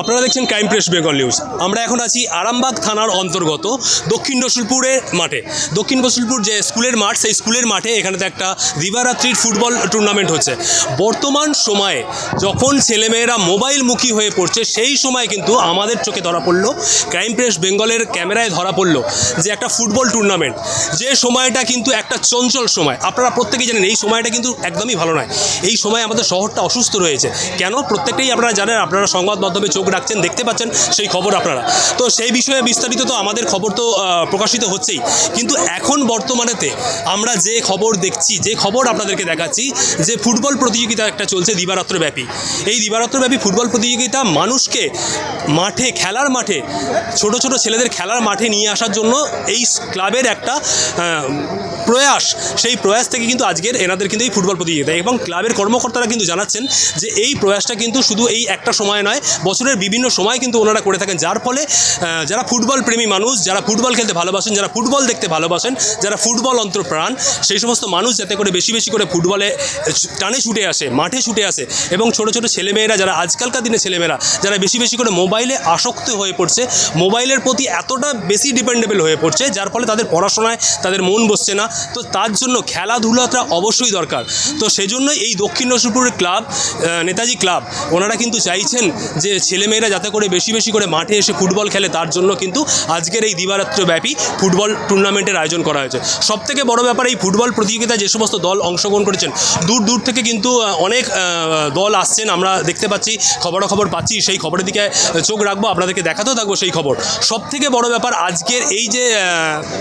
আপনারা দেখছেন crime press Bengal news আমরা এখন আছি আরামবাগ থানার অন্তর্গত দক্ষিণ রসুলপুরের মাঠে। দক্ষিণ রসুলপুর যে স্কুলের মাঠ, সেই স্কুলের মাঠে এখানেতে একটা দিবারাত্রির ফুটবল টুর্নামেন্ট হচ্ছে। বর্তমান সময়ে যখন ছেলেমেয়েরা মোবাইলমুখী হয়ে পড়ছে, সেই সময় কিন্তু আমাদের চোখে ধরা পড়ল ক্রাইম প্রেস বেঙ্গলের ক্যামেরায় ধরা পড়ল যে একটা ফুটবল টুর্নামেন্ট যে সময়টা কিন্তু একটা চঞ্চল সময়। আপনারা প্রত্যেকেই জানেন, এই সময়টা কিন্তু একদমই ভালো নয়। এই সময় আমাদের শহরটা অসুস্থ রয়েছে। কেন? প্রত্যেকটাই আপনারা জানেন, আপনারা সংবাদ মাধ্যমে চোখ রাখছেন, দেখতে পাচ্ছেন সেই খবর আপনারা। তো সেই বিষয়ে বিস্তারিত তো আমাদের খবর তো প্রকাশিত হচ্ছেই। কিন্তু এখন বর্তমানেতে আমরা যে খবর দেখছি, যে খবর আপনাদেরকে দেখাচ্ছি, যে ফুটবল প্রতিযোগিতা একটা চলছে দিবারাত্রব্যাপী। এই দিবারাত্রব্যাপী ফুটবল প্রতিযোগিতা মানুষকে মাঠে, খেলার মাঠে, ছোট ছোট ছেলেদের খেলার মাঠে নিয়ে আসার জন্য এই ক্লাবের একটা প্রয়াস। সেই প্রয়াস থেকে কিন্তু আজকের এনাদের কিন্তু এই ফুটবল প্রতিযোগিতা। এবং ক্লাবের কর্মকর্তারা কিন্তু জানাচ্ছেন যে এই প্রয়াসটা কিন্তু শুধু এই একটা সময় নয়, বছরের বিভিন্ন সময় কিন্তু ওনারা করে থাকেন, যার ফলে যারা ফুটবল প্রেমী মানুষ, যারা ফুটবল খেলতে ভালোবাসেন, যারা ফুটবল দেখতে ভালোবাসেন, যারা ফুটবল অন্তপ্রাণ সেই সমস্ত মানুষ যাতে করে বেশি বেশি করে ফুটবলে টানে ছুটে আসে, মাঠে ছুটে আসে এবং ছোট ছোট ছেলেমেয়েরা, যারা আজকালকার দিনে ছেলেমেয়েরা, যারা বেশি বেশি করে মোবাইলে আসক্ত হয়ে পড়ছে, মোবাইলের প্রতি এতটা বেশি ডিপেন্ডেবল হয়ে পড়ছে, যার ফলে তাদের পড়াশোনায় তাদের মন বসছে না, তো তার জন্য খেলাধুলাটা অবশ্যই দরকার। তো সেজন্য এই দক্ষিণ নসিপুরের ক্লাব নেতাজি ক্লাব, ওনারা কিন্তু চাইছেন যে ছেলেমেয়েরা যাতে করে বেশি বেশি করে মাঠে এসে ফুটবল খেলে তার জন্য কিন্তু আজকের এই দিবারাত্রব্যাপী ফুটবল টুর্নামেন্টের আয়োজন করা হয়েছে। সব থেকে বড় ব্যাপার এই ফুটবল প্রতিযোগিতায় যে সমস্ত দল অংশগ্রহণ করেছেন দূর দূর থেকে কিন্তু অনেক দল আসছেন আমরা দেখতে পাচ্ছি খবরাখবর পাচ্ছি সেই খবরের দিকে চোখ রাখব আপনাদেরকে দেখাতেও থাকব সেই খবর। সব থেকে বড় ব্যাপার আজকের এই যে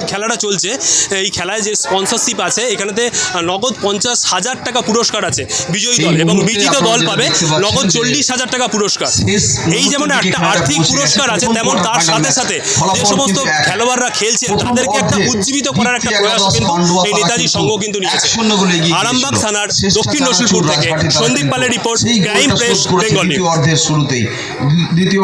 খেলাটা চলছে এই খেলায় যে স্পন্সরশিপ আছে এখানেতে নগদ পঞ্চাশ হাজার টাকা পুরস্কার আছে বিজয়ী দল এবং বিজিত দল পাবে নগদ চল্লিশ হাজার টাকা পুরস্কার। এই যেমন একটা আর্থিক পুরস্কার আছে তেমন তার সাথে সাথে যে সমস্ত খেলোয়াড়রা খেলছেন তাদেরকে একটা উজ্জীবিত করার একটা প্রয়াস কিন্তু এই নেতাজি সঙ্গ সংঘ কিন্তু নিয়েছে। আরামবাগ থানার দক্ষিণ চানাচুর থেকে সন্দীপ পালের রিপোর্ট ক্রাইম প্রেস বেঙ্গল দ্বিতীয়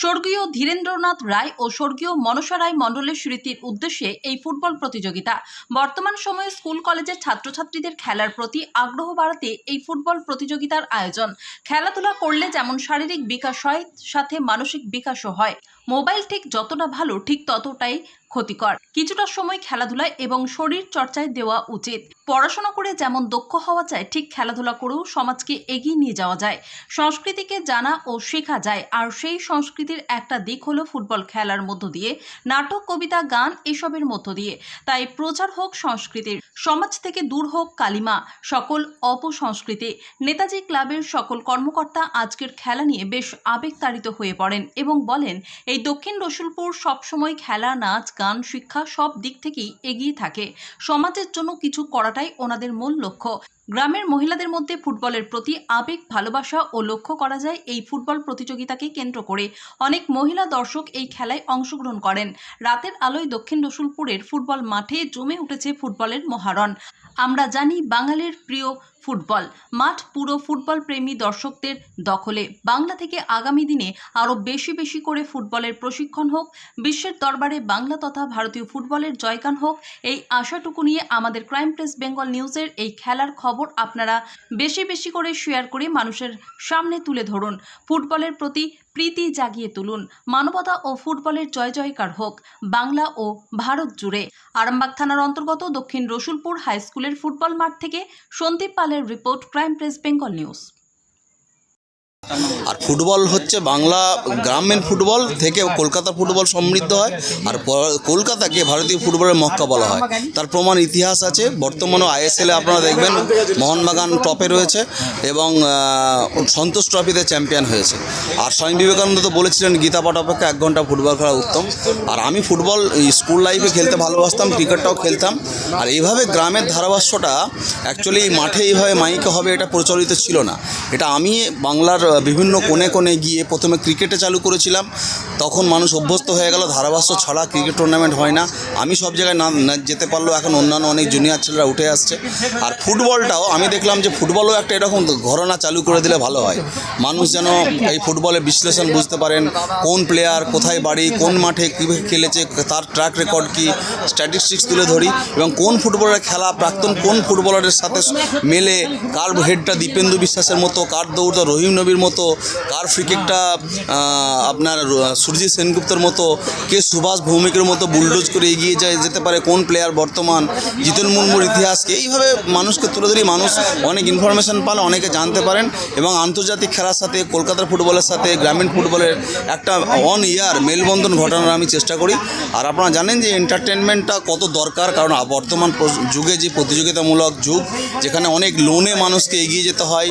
স্বর্গীয় ধীরেন্দ্রনাথ রায় ও স্বর্গীয় মনসা রায় মণ্ডলের স্মৃতির উদ্দেশ্যে এই ফুটবল প্রতিযোগিতা। বর্তমান সময়ে স্কুল, কলেজের ছাত্রছাত্রীদের খেলার প্রতি আগ্রহ বাড়াতে এই ফুটবল প্রতিযোগিতার আয়োজন। খেলাধুলা করলে যেমন শারীরিক বিকাশ হয়, সাথে মানসিক বিকাশও হয়। মোবাইল ঠিক যতটা ভালো, ঠিক ততটাই ক্ষতিকর। কিছুটা সময় খেলাধুলায় এবং শরীর চর্চায় দেওয়া উচিত। পড়াশোনা করে যেমন দক্ষ হওয়া যায়, ঠিক খেলাধুলা করেও সমাজকে এগিয়ে নিয়ে যাওয়া যায়। সংস্কৃতিকে জানা ও শেখা যায়। আর সেই সংস্কৃতির একটা দিক হলো ফুটবল খেলার মধ্য দিয়ে। নাটক, কবিতা, গান এসবের মধ্য দিয়ে। তাই প্রচার হোক সংস্কৃতির, সমাজ থেকে দূর হোক কালিমা, সকল অপসংস্কৃতি। নেতাজি ক্লাবের সকল কর্মকর্তা আজকের খেলা নিয়ে বেশ আবেগতাড়িত হয়ে পড়েন এবং বলেন, এই দক্ষিণ রসুলপুর সবসময় খেলা, নাচ গান, শিক্ষা সব দিক থেকেই এগিয়ে থাকে। সমাজের জন্য কিছু করাটাই ওনাদের মূল লক্ষ্য। গ্রামের মহিলাদের মধ্যে ফুটবলের প্রতি আবেগ, ভালোবাসা ও লক্ষ্য করা যায় এই ফুটবল প্রতিযোগিতাকে কেন্দ্র করে। অনেক মহিলা দর্শক এই খেলায় অংশগ্রহণ করেন। রাতের আলোয় দক্ষিণ রসুলপুরের ফুটবল মাঠে জমে উঠেছে ফুটবলের মহারণ। আমরা জানি বাঙালির প্রিয় ফুটবল। মাঠ পুরো ফুটবল প্রেমী দর্শকদের দখলে। বাংলা থেকে আগামী দিনে আরও বেশি বেশি করে ফুটবলের প্রশিক্ষণ হোক, বিশ্বের দরবারে বাংলা তথা ভারতীয় ফুটবলের জয়গান হোক, এই আশাটুকু নিয়ে আমাদের ক্রাইম প্রেস বেঙ্গল নিউজের এই খেলার খবর আপনারা বেশি বেশি করে শেয়ার করে মানুষের সামনে তুলে ধরুন। ফুটবলের প্রতি প্রীতি জাগিয়ে তুলুন। মানবতা ও ফুটবলের জয় জয়কার হোক। বাংলা ও ভারত জুড়ে। আরামবাগ থানার অন্তর্গত দক্ষিণ রসুলপুর হাই স্কুলের ফুটবল মাঠ থেকে সন্দীপ পালের report crime press Bengal news আর ফুটবল হচ্ছে বাংলা গ্রামীণ ফুটবল থেকে কলকাতা ফুটবল সমৃদ্ধ হয় আর কলকাতাকে ভারতীয় ফুটবলের মক্কা বলা হয়। তার প্রমাণ ইতিহাস আছে। বর্তমানে আইএসএলে আপনারা দেখবেন মোহনবাগান টপে রয়েছে এবং সন্তোষ ট্রফিতে চ্যাম্পিয়ন হয়েছে। আর স্বামী বিবেকানন্দ তো বলেছিলেন, গীতা পাঠ অপেক্ষা এক ঘণ্টা ফুটবল খেলা উত্তম। আর আমি ফুটবল স্কুল লাইফে খেলতে ভালোবাসতাম, ক্রিকেটটাও খেলতাম। আর এইভাবে গ্রামের ধারাভাষ্যটা অ্যাকচুয়ালি মাঠে এইভাবে মাইকে হবে এটা প্রচলিত ছিল না। এটা আমি বাংলার বিভিন্ন কোণে কোণে গিয়ে প্রথমে ক্রিকেটে চালু করেছিলাম। তখন মানুষ অভ্যস্ত হয়ে গেল, ধারাভাষ্য ছড়া ক্রিকেট টুর্নামেন্ট হয় না। আমি সব জায়গায় না যেতে পারলেও এখন অন্যান্য অনেক জুনিয়র ছেলেরা উঠে আসছে। আর ফুটবলটাও, আমি দেখলাম যে ফুটবলও একটা এরকম ঘরনা চালু করে দিলে ভালো হয়। মানুষ যেন এই ফুটবলের বিশ্লেষণ বুঝতে পারেন, কোন প্লেয়ার কোথায় বাড়ি, কোন মাঠে কীভাবে খেলেছে, তার ট্র্যাক রেকর্ড কী স্ট্যাটিস্টিক্স তুলে ধরি এবং কোন ফুটবলের খেলা প্রাক্তন, কোন ফুটবলারের সাথে মেলে, কার হেডটা দীপেন্দু বিশ্বাসের মতো, কার দৌড়টা রহিম নবীর মতো মতো, কার ফ্রিকেটটা আপনার সুরজিৎ সেনগুপ্তর মতো, কে সুভাষ ভৌমিকের মতো বুলডোজ করে এগিয়ে যায়, যেতে পারে কোন প্লেয়ার বর্তমান, জিতন মুর্মুর ইতিহাসকে? এইভাবে মানুষকে তুলে ধরি মানুষ অনেক ইনফরমেশন পান অনেকে জানতে পারেন। এবং আন্তর্জাতিক খেলার সাথে, কলকাতার ফুটবলের সাথে, গ্রামীণ ফুটবলের একটা অন ইয়ার মেলবন্ধন ঘটানোর আমি চেষ্টা করি। আর আপনারা জানেন যে এন্টারটেনমেন্টটা কত দরকার, কারণ বর্তমান যুগে যে প্রতিযোগিতামূলক যুগ, যেখানে অনেক লোনে মানুষকে এগিয়ে যেতে হয়,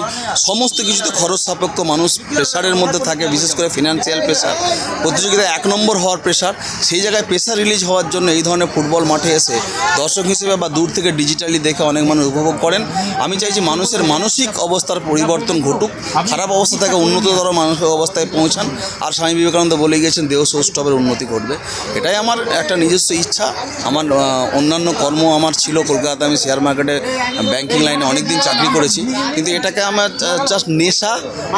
সমস্ত কিছুতে খরচ সাপেক্ষ মানুষ প্রেশারের মধ্যে থাকে, বিশেষ করে ফিনান্সিয়াল প্রেশার প্রতিযোগিতা এক নম্বর হওয়ার প্রেশার সেই জায়গায় প্রেশার রিলিজ হওয়ার জন্য এই ধরনের ফুটবল মাঠে এসে দর্শক হিসেবে বা দূর থেকে ডিজিটালি দেখে অনেক মানুষ উপভোগ করেন। আমি চাইছি মানুষের মানসিক অবস্থার পরিবর্তন ঘটুক, খারাপ অবস্থা থেকে উন্নততর মানসিক অবস্থায় পৌঁছান। আর স্বামী বিবেকানন্দ বলে গিয়েছেন, দেহ সৌষ্ঠবের উন্নতি ঘটবে। এটাই আমার একটা নিজস্ব ইচ্ছা। আমার অন্যান্য কর্ম আমার ছিল কলকাতাতে। আমি শেয়ার মার্কেটে ব্যাংকিং লাইনে অনেক দিন চাকরি করেছি। কিন্তু এটাকে আমার জাস্ট নেশা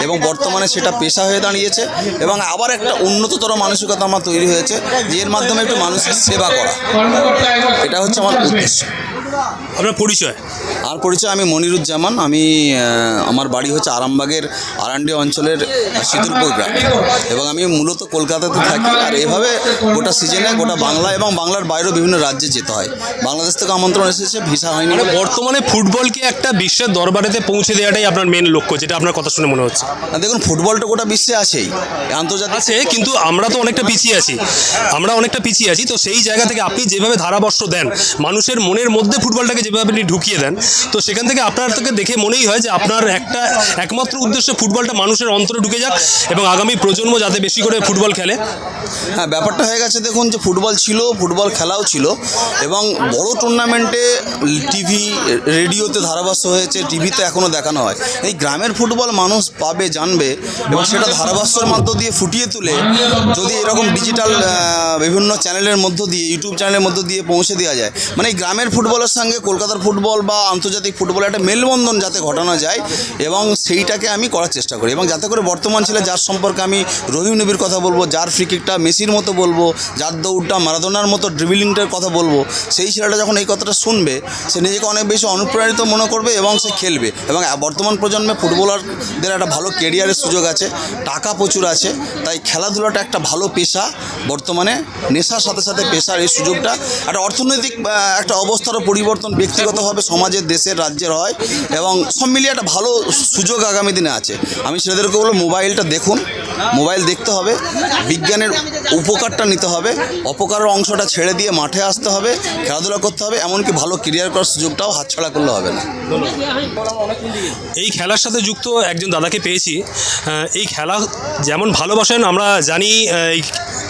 এবং বর্তমানে সেটা পেশা হয়ে দাঁড়িয়েছে এবং আবার একটা উন্নততর মানসিকতা আমার তৈরি হয়েছে এর মাধ্যমে একটু মানুষের সেবা করা। এটা হচ্ছে আমার উদ্দেশ্য। আপনার পরিচয়? আর পরিচয় আমি মনিরুজ্জামান আমি আমার বাড়ি হচ্ছে আরামবাগের আরান্ডি অঞ্চলের শীতলপুর গ্রাম। এবং আমি মূলত কলকাতাতে থাকি আর এভাবে গোটা সিজনে গোটা বাংলা এবং বাংলার বাইরেও বিভিন্ন রাজ্যে যেতে হয়। বাংলাদেশ থেকে আমন্ত্রণ এসেছে ভিসা হয়নি মানে বর্তমানে ফুটবলকে একটা বিশ্বের দরবারেতে পৌঁছে দেওয়াটাই আপনার মেন লক্ষ্য যেটা আপনার কথা শুনে মনে হচ্ছে? না, দেখুন ফুটবলটা গোটা বিশ্বে আছেই আন্তর্জাতিক আছে কিন্তু আমরা তো অনেকটা পিছিয়ে আছি। আমরা অনেকটা পিছিয়ে আছি তো সেই জায়গা থেকে আপনি যেভাবে ধারাবর্ষ দেন মানুষের মনের মধ্যে ফুটবলটাকে যেভাবে আপনি ঢুকিয়ে দেন তো সেখান থেকে আপনার থেকে দেখে মনেই হয় যে আপনার একটা একমাত্র উদ্দেশ্য ফুটবলটা মানুষের অন্তরে ঢুকে যাক এবং আগামী প্রজন্ম যাতে বেশি করে ফুটবল খেলে। হ্যাঁ ব্যাপারটা হয়ে গেছে দেখুন যে ফুটবল ছিল, ফুটবল খেলাও ছিল এবং বড় টুর্নামেন্টে টিভি, রেডিওতে ধারাভাষ্য হয়েছে, টিভিতে এখনও দেখানো হয়। এই গ্রামের ফুটবল মানুষ পাবে, জানবে এবং সেটা ধারাভাষ্যের মধ্য দিয়ে ফুটিয়ে তুলে যদি এরকম ডিজিটাল বিভিন্ন চ্যানেলের মধ্য দিয়ে, ইউটিউব চ্যানেলের মধ্য দিয়ে পৌঁছে দেওয়া যায়। মানে এই গ্রামের ফুটবলের সঙ্গে কলকাতার ফুটবল বা আন্তর্জাতিক ফুটবল একটা মেলবন্ধন যাতে ঘটানো যায় এবং সেইটাকে আমি করার চেষ্টা করি এবং যাতে করে বর্তমান ছেলে যার সম্পর্কে আমি রহিম নবীর কথা বলব, যার ফ্রিকিকটা মেসির মতো বলব, যার দৌড়টা মারাদোনার মতো ড্রিবলিংটার কথা বলব, সেই ছেলেটা যখন এই কথাটা শুনবে, সে নিজেকে অনেক বেশি অনুপ্রাণিত মনে করবে এবং সে খেলবে এবং বর্তমান প্রজন্মে ফুটবলারদের একটা ভালো কেরিয়ারের সুযোগ আছে, টাকা প্রচুর আছে, তাই খেলাধুলাটা একটা ভালো পেশা, বর্তমানে নেশার সাথে সাথে পেশার এই সুযোগটা একটা অর্থনৈতিক একটা অবস্থারও পরিবর্তন ব্যক্তিগতভাবে সমাজের দেশের রাজ্যের হয় এবং সব মিলিয়ে একটা ভালো সুযোগ আগামী দিনে আছে। আমি ছেলেদেরকে বলব, মোবাইলটা দেখুন, মোবাইল দেখতে হবে, বিজ্ঞানের উপকারটা নিতে হবে, অপকারের অংশটা ছেড়ে দিয়ে মাঠে আসতে হবে, খেলাধুলা করতে হবে, এমনকি ভালো কেরিয়ার করার সুযোগটাও হাতছাড়া করলে হবে না। এই খেলার সাথে যুক্ত একজন দাদাকে পেয়েছি। এই খেলা যেমন ভালোবাসেন, আমরা জানি এই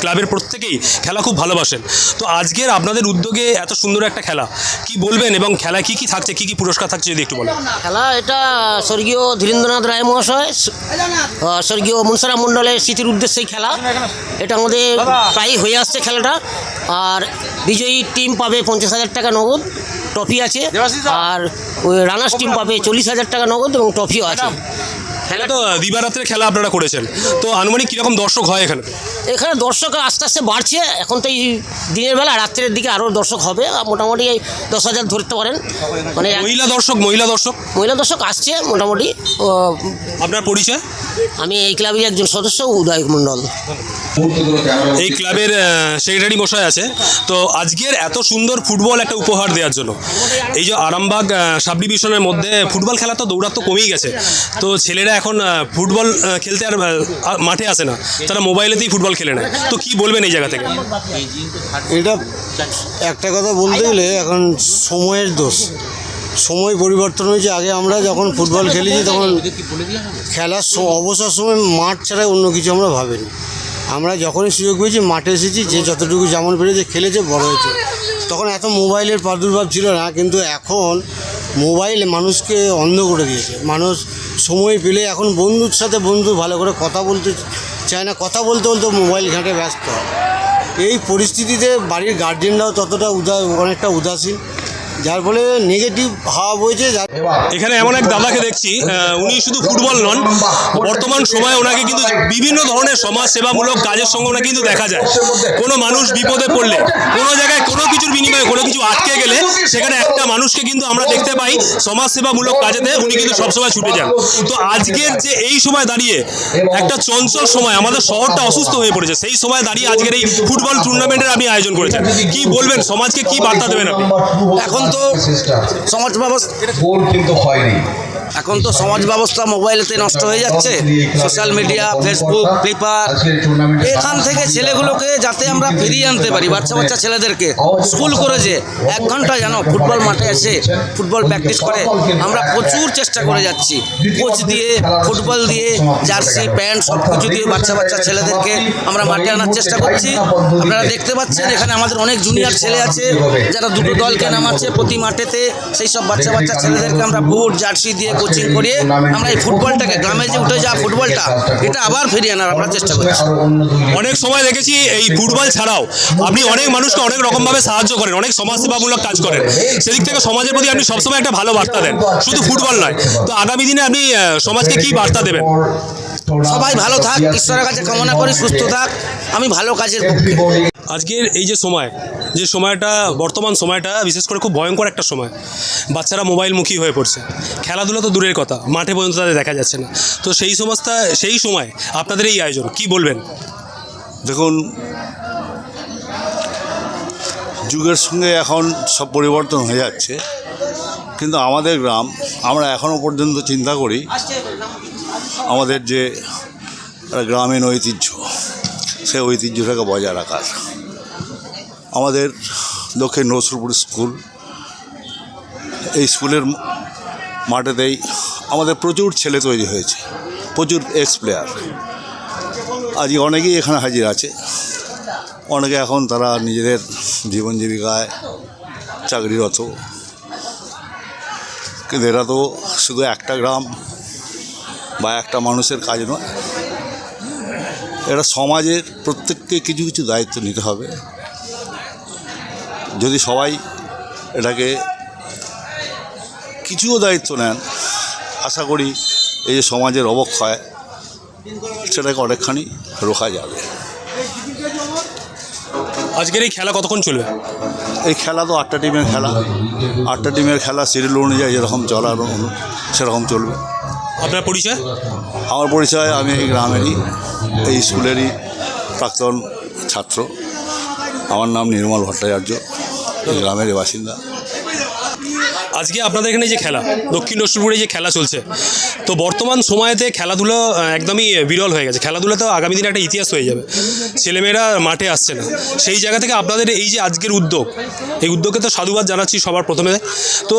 ক্লাবের প্রত্যেকেই খেলা খুব ভালোবাসেন। তো আজকের আপনাদের উদ্যোগে এত সুন্দর একটা খেলা, কি বলবেন এবং খেলা কি কি থাকছে কি কি পুরস্কার থাকছে যদি একটু বলেন? খেলা এটা স্বর্গীয় ধীরেন্দ্রনাথ রায় মহাশয় স্বর্গীয় মনসারা মণ্ডলের স্মৃতির উদ্দেশ্যেই খেলা। এটা আমাদের প্রায়ই হয়ে আসছে খেলাটা। আর বিজয়ী টিম পাবে পঞ্চাশ হাজার টাকা নগদ ট্রফি আছে। আর ওই রানার্স টিম পাবে চল্লিশ হাজার টাকা নগদ এবং ট্রফিও আছে। খেলা তো দিবারাত্রে খেলা আপনারা করেছেন। তো আনুমানিক কীরকম দর্শক হয় এখানে? এখানে দর্শক আস্তে আস্তে বাড়ছে। এখন তো এই দিনের বেলা রাত্রের দিকে আরও দর্শক হবে। মোটামুটি এই দশ হাজার ধরতে পারেন। মানে মহিলা দর্শক মহিলা দর্শক? মহিলা দর্শক আসছে মোটামুটি। আপনার পরিচয়? আমি এই ক্লাবের একজন সদস্য উদয় মণ্ডল। এই ক্লাবের সেক্রেটারি মশাই আছে। তো আজকের এত সুন্দর ফুটবল একটা উপহার দেওয়ার জন্য। এই যে আরামবাগ সাব ডিভিশনের মধ্যে ফুটবল খেলা তো দৌড়াত তো কমেই গেছে। তো ছেলেরা এখন ফুটবল খেলতে আর মাঠে আসে না। তারা মোবাইলেতেই ফুটবল খেলে নেয়। তো কি বলবেন এই জায়গা থেকে? এটা একটা কথা বলতে গেলে এখন সময়ের দোষ। সময় পরিবর্তন হয়েছে। আগে আমরা যখন ফুটবল খেলেছি তখন খেলার অবসর সময় মাঠ ছাড়া অন্য কিছু আমরা ভাবিনি। আমরা যখনই সুযোগ পেয়েছি, মাঠে এসেছি, যে যতটুকু যেমন পেরেছে, খেলেছে, বড় হয়েছে। তখন এত মোবাইলের প্রাদুর্ভাব ছিল না, কিন্তু এখন মোবাইল মানুষকে অন্ধ করে দিয়েছে। মানুষ সময় পেলে এখন বন্ধুর সাথে বন্ধু ভালো করে কথা বলতে চায় না, কথা বলতে বলতে মোবাইল ঘাঁটে ব্যস্ত। এই পরিস্থিতিতে বাড়ির গার্জেনরাও ততটা উদা, অনেকটা উদাসীন। যার ফলে নেগেটিভ ভাব হয়েছে এখানে এমন এক দাদাকে দেখছি উনি শুধু ফুটবল নন বর্তমান সময়ে ওনাকে কিন্তু বিভিন্ন ধরনের সমাজ সেবামূলক কাজের সঙ্গে ওনাকে কিন্তু দেখা যায়। কোনো মানুষ বিপদে পড়লে কোনো জায়গায় কোনো কিছুর বিনিময়ে কোনো কিছু আটকে গেলে সেখানে একটা মানুষকে কিন্তু আমরা দেখতে পাই সমাজ সেবামূলক কাজেতে উনি কিন্তু সবসময় ছুটে যান। তো আজকের যে এই সময় দাঁড়িয়ে একটা চঞ্চল সময় আমাদের শহরটা অসুস্থ হয়ে পড়েছে সেই সময় দাঁড়িয়ে আজকের এই ফুটবল টুর্নামেন্টের আপনি আয়োজন করেছেন কি বলবেন? সমাজকে কি বার্তা দেবেন আপনি? এখন সমাজ ব্যবস্থা গোল কিন্তু হয়নি। এখন তো সমাজ ব্যবস্থা মোবাইলেতে নষ্ট হয়ে যাচ্ছে। সোশ্যাল মিডিয়া ফেসবুক পেপার এখান থেকে ছেলেগুলোকে যাতে আমরা ফিরিয়ে আনতে পারি বাচ্চা বাচ্চা ছেলেদেরকে। স্কুল করেছে এক ঘণ্টা যেন ফুটবল মাঠে এসে ফুটবল প্র্যাকটিস করে। আমরা প্রচুর চেষ্টা করে যাচ্ছি। কোচ দিয়ে ফুটবল দিয়ে জার্সি প্যান্ট সব কিছু দিয়ে বাচ্চা বাচ্চা ছেলেদেরকে আমরা মাঠে আনার চেষ্টা করছি। আপনারা দেখতে পাচ্ছেন, এখানে আমাদের অনেক জুনিয়র ছেলে আছে, যারা দুটো দলকে নামাচ্ছে প্রতি মাঠেতে। সেই সব বাচ্চা বাচ্চা ছেলেদেরকে আমরা বুট জার্সি দিয়ে কোচিং করিয়ে আমরা এই ফুটবলটাকে গ্রামে যে উঠে যাওয়া ফুটবলটা এটা আবার ফিরিয়ে আনার আমরা চেষ্টা করছি। অনেক সময় দেখেছি এই ফুটবল ছাড়াও আপনি অনেক মানুষকে অনেক রকমভাবে সাহায্য করেন অনেক সমাজসেবামূলক কাজ করেন। সেদিক থেকে সমাজের প্রতি আপনি সবসময় একটা ভালো বার্তা দেন। শুধু ফুটবল নয় তো আগামী দিনে আপনি সমাজকে কি বার্তা দেবেন? সবাই ভালো থাক ঈশ্বরের কাছে কামনা করি সুস্থ থাক। আমি ভালো কাজের পক্ষে। আজকের এই যে সময়, যে সময়টা, বর্তমান সময়টা বিশেষ করে খুব ভয়ঙ্কর একটা সময়। বাচ্চারা মোবাইলমুখী হয়ে পড়ছে। খেলাধুলা তো দূরের কথা, মাঠে পর্যন্ত তাদের দেখা যাচ্ছে না। তো সেই সমস্ত, সেই সময় আপনাদের এই আয়োজন, কি বলবেন? দেখুন, যুগের সঙ্গে এখন সব পরিবর্তন হয়ে যাচ্ছে। কিন্তু আমাদের গ্রাম, আমরা এখনও পর্যন্ত চিন্তা করি, আমাদের যে গ্রামীণ ঐতিহ্য, সেই ঐতিহ্যটাকে বজায় রাখার। আমাদের দক্ষিণ নসরপুর স্কুল, এই স্কুলের মাঠেতেই আমাদের প্রচুর ছেলে তৈরি হয়েছে, প্রচুর এক্স প্লেয়ার। আজকে অনেকেই এখানে হাজির আছে, অনেকে এখন তারা নিজেদের জীবন জীবিকায় চাকরিরত। কিন্তু এরা তো শুধু একটা গ্রাম বা একটা মানুষের কাজ নয় এটা সমাজের প্রত্যেককে কিছু কিছু দায়িত্ব নিতে হবে। যদি সবাই এটাকে কিছুও দায়িত্ব নেন আশা করি এই যে সমাজের অবক্ষয় সেটাকে অনেকখানি রোখা যাবে। আজকের এই খেলা কতক্ষণ চলবে? এই খেলা তো আটটা টিমের খেলা। আটটা টিমের খেলা সিরিয়াল অনুযায়ী যেরকম চলার সেরকম চলবে। আপনার পরিচয়? আমার পরিচয় আমি এই গ্রামেরই এই স্কুলেরই প্রাক্তন ছাত্র। আমার নাম নির্মল ভট্টাচার্য। এই গ্রামেরই বাসিন্দা। আজকে আপনাদের এখানে যে খেলা দক্ষিণ নসরপুরে যে খেলা চলছে তো বর্তমান সময়তে খেলাধুলো একদমই বিরল হয়ে গেছে। খেলাধুলা তো আগামী দিনে একটা ইতিহাস হয়ে যাবে। ছেলেমেয়েরা মাঠে আসছে না। সেই জায়গা থেকে আপনাদের এই যে আজকের উদ্যোগ এই উদ্যোগকে তো সাধুবাদ জানাচ্ছি সবার প্রথমে। তো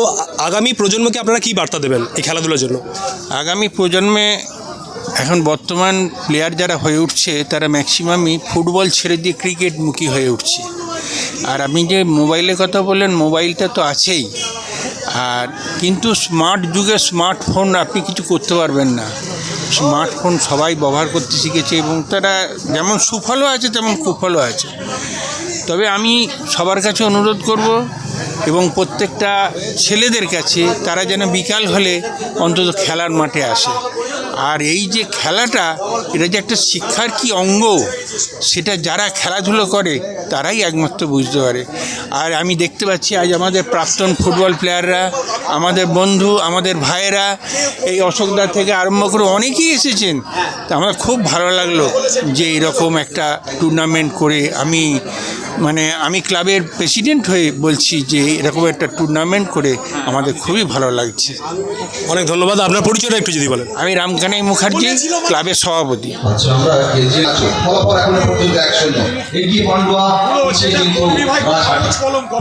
আগামী প্রজন্মকে আপনারা কি বার্তা দেবেন এই খেলাধুলার জন্য? আগামী প্রজন্মে এখন বর্তমান প্লেয়ার যারা হয়ে উঠছে তারা ম্যাক্সিমামই ফুটবল ছেড়ে দিয়ে ক্রিকেটমুখী হয়ে উঠছে। আর আপনি যে মোবাইলের কথা বললেন, মোবাইলটা তো আছেই। আর কিন্তু স্মার্ট যুগে স্মার্টফোন আপনি কিছু করতে পারবেন না। স্মার্টফোন সবাই ব্যবহার করতে শিখেছে এবং তারা যেমন সুফলও আছে, তেমন কুফলও আছে। তবে আমি সবার কাছে অনুরোধ করব এবং প্রত্যেকটা ছেলেদের কাছে তারা যেন বিকাল হলে অন্তত খেলার মাঠে আসে। আর এই যে খেলাটা, এটা যে একটা শিক্ষার কি অঙ্গ, সেটা যারা খেলাধুলো করে, তারাই একমাত্র বুঝতে পারে। আর আমি দেখতে পাচ্ছি আজ আমাদের প্রাক্তন ফুটবল প্লেয়াররা, আমাদের বন্ধু, আমাদের ভাইয়েরা, এই অশোকদার থেকে আরম্ভ করে অনেকেই এসেছেন। তা আমার খুব ভালো লাগল যে এরকম একটা টুর্নামেন্ট করে আমি মানে আমি ক্লাবের প্রেসিডেন্ট হয়ে বলছি যে এরকম একটা টুর্নামেন্ট করে আমাদের খুবই ভালো লাগছে। অনেক ধন্যবাদ। আপনার পরিচয়টা একটু যদি বলেন। আমি রামকানাই মুখার্জি ক্লাবের সভাপতি। আচ্ছা রাজহাটি।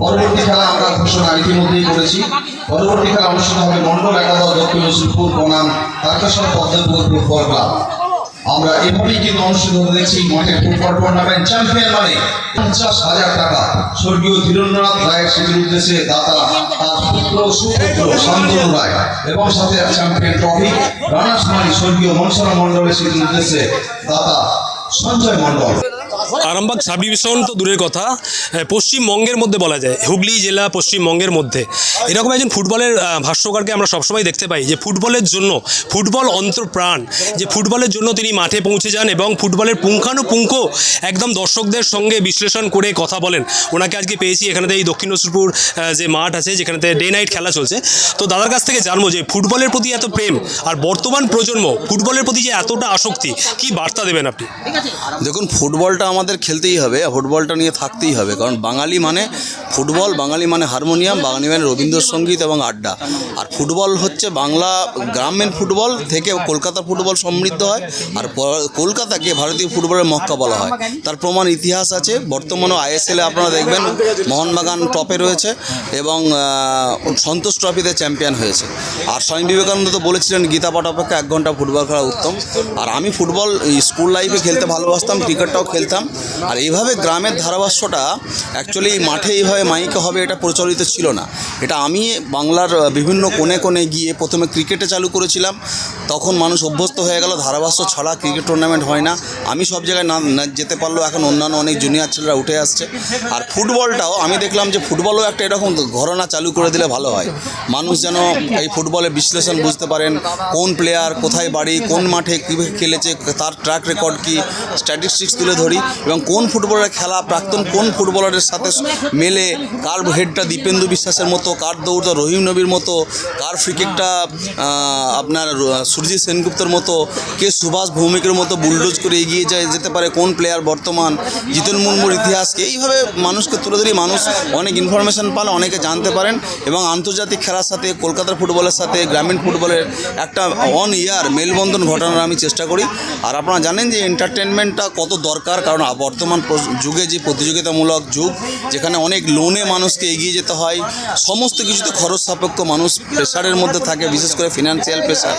পরবর্তী খেলা আমরা ঘোষণা ইতিমধ্যেই করেছি। পরবর্তী খেলা অনুষ্ঠিত হবে মন্ডল একাদশ দক্ষিণ বনাম তারকেশ্বর পদ্মপুর ফুটবল ক্লাব। আমরা এভাবেই কিন্তু অনুষ্ঠিত হতে দেখছি মাঠে ফুটবল টুর্নামেন্ট চ্যাম্পিয়ন মানে পঞ্চাশ হাজার টাকা। স্বর্গীয় ধীরেন্দ্রনাথ রায়ের স্মৃতির উদ্দেশ্যে দাতা তার পুত্র সুপুত্র শান্তনু রায় এবং সাথে চ্যাম্পিয়ন ট্রফি রানার্স সোনালী স্বর্গীয় মনসরা মণ্ডলের স্মৃতির উদ্দেশ্যে দাতা সঞ্জয় মণ্ডল। আরামবাগ সাব ডিভিশন তো দূরের কথা। পশ্চিমবঙ্গের মধ্যে বলা যায় হুগলি জেলা পশ্চিমবঙ্গের মধ্যে। এরকম একজন ফুটবলের ভাষ্যকারকে আমরা সবসময় দেখতে পাই যে ফুটবলের জন্য ফুটবল অন্তর্প্রাণ যে ফুটবলের জন্য তিনি মাঠে পৌঁছে যান এবং ফুটবলের পুঙ্খানুপুঙ্খ একদম দর্শকদের সঙ্গে বিশ্লেষণ করে কথা বলেন। ওনাকে আজকে পেয়েছি এখানেতে এই দক্ষিণ নসরপুর যে মাঠ আছে যেখানেতে ডে নাইট খেলা চলছে। তো দাদার কাছ থেকে জানব যে ফুটবলের প্রতি এত প্রেম আর বর্তমান প্রজন্ম ফুটবলের প্রতি যে এতটা আসক্তি কি বার্তা দেবেন আপনি? দেখুন ফুটবলটা আমাদের খেলতেই হবে ফুটবলটা নিয়ে থাকতেই হবে। কারণ বাঙালি মানে ফুটবল, বাঙালি মানে হারমোনিয়াম, বাঙালি মানে রবীন্দ্রসঙ্গীত এবং আড্ডা। আর ফুটবল হচ্ছে বাংলা গ্রামীণ ফুটবল থেকে কলকাতা ফুটবল সমৃদ্ধ হয়, আর কলকাতাকে ভারতীয় ফুটবলের মক্কা বলা হয়। তার প্রমাণ ইতিহাস আছে বর্তমানে আইএসএলে আপনারা দেখবেন মোহনবাগান টপে রয়েছে এবং সন্তোষ ট্রফিতে চ্যাম্পিয়ন হয়েছে। আর স্বামী বিবেকানন্দ তো বলেছিলেন, গীতা পাঠ অপেক্ষা এক ঘণ্টা ফুটবল খেলা উত্তম। আর আমি ফুটবল স্কুল লাইফে খেলতে ভালোবাসতাম, ক্রিকেটটাও খেলতাম। আর এইভাবে গ্রামের ধারাভাষ্যটা অ্যাকচুয়ালি মাঠে এইভাবে মাইকে হবে এটা প্রচলিত ছিল না। এটা আমি বাংলার বিভিন্ন কোণে কোণে গিয়ে প্রথমে ক্রিকেটে চালু করেছিলাম, তখন মানুষ অভ্যস্ত হয়ে গেল, ধারাভাষ্য ছাড়া ক্রিকেট টুর্নামেন্ট হয় না। আমি সব জায়গায় না যেতে পারলেও এখন অন্যান্য অনেক জুনিয়র ছেলেরা উঠে আসছে। আর ফুটবলটাও, আমি দেখলাম যে ফুটবলও একটা এরকম ঘরনা চালু করে দিলে ভালো হয়। মানুষ যেন এই ফুটবলের বিশ্লেষণ বুঝতে পারেন, কোন প্লেয়ার কোথায় বাড়ি, কোন মাঠে কীভাবে খেলেছে, তার ট্র্যাক রেকর্ড কী স্ট্যাটিস্টিক্স তুলে ধরি। এবং কোন ফুটবলের খেলা প্রাক্তন কোন ফুটবলারের সাথে মেলে? কার হেডটা দীপেন্দু বিশ্বাসের মতো? কার দৌড়টা রহিম নবীর মতো? কার ফ্রিকিকটা আপনার সুরজিৎ সেনগুপ্তর মতো? কে সুভাষ ভৌমিকের মতো বুলডোজ করে এগিয়ে যায়, যেতে পারে কোন প্লেয়ার বর্তমান? জিতন মুর্মুর ইতিহাসকে এইভাবে মানুষকে তুলে ধরি মানুষ অনেক ইনফরমেশন পালে, অনেকে জানতে পারেন এবং আন্তর্জাতিক খেলার সাথে, কলকাতার ফুটবলের সাথে, গ্রামীণ ফুটবলের একটা অন ইয়ার মেলবন্ধন ঘটানোর আমি চেষ্টা করি। আর আপনারা জানেন যে এন্টারটেনমেন্টটা কত দরকার, কারণ বর্তমান যুগে যে প্রতিযোগিতামূলক যুগ, যেখানে অনেক লোনে মানুষকে এগিয়ে যেতে হয়, সমস্ত কিছুতে খরচ সাপেক্ষ মানুষ প্রেশারের মধ্যে থাকে, বিশেষ করে ফিনান্সিয়াল প্রেশার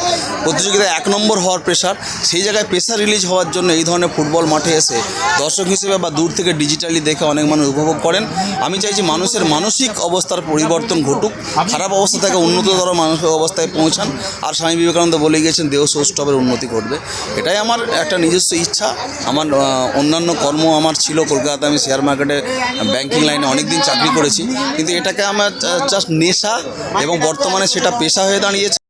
প্রতিযোগিতায় এক নম্বর হওয়ার প্রেশার সেই জায়গায় প্রেশার রিলিজ হওয়ার জন্য এই ধরনের ফুটবল মাঠে এসে দর্শক হিসেবে বা দূর থেকে ডিজিটালি দেখে অনেক মানুষ উপভোগ করেন। আমি চাইছি মানুষের মানসিক অবস্থার পরিবর্তন ঘটুক, খারাপ অবস্থা থেকে উন্নততর মানসিক অবস্থায় পৌঁছান। আর স্বামী বিবেকানন্দ বলে গিয়েছেন, দেহ সৌষ্ঠবের উন্নতি ঘটবে। এটাই আমার একটা নিজস্ব ইচ্ছা, আমার অন্যান্য কর্ম আমার ছিল। কলকাতাতে আমি শেয়ার মার্কেটে ব্যাংকিং লাইনে অনেক দিন চাকরি করেছি। কিন্তু এটাকে আমার জাস্ট নেশা এবং বর্তমানে সেটা পেশা হয়ে দাঁড়িয়েছে।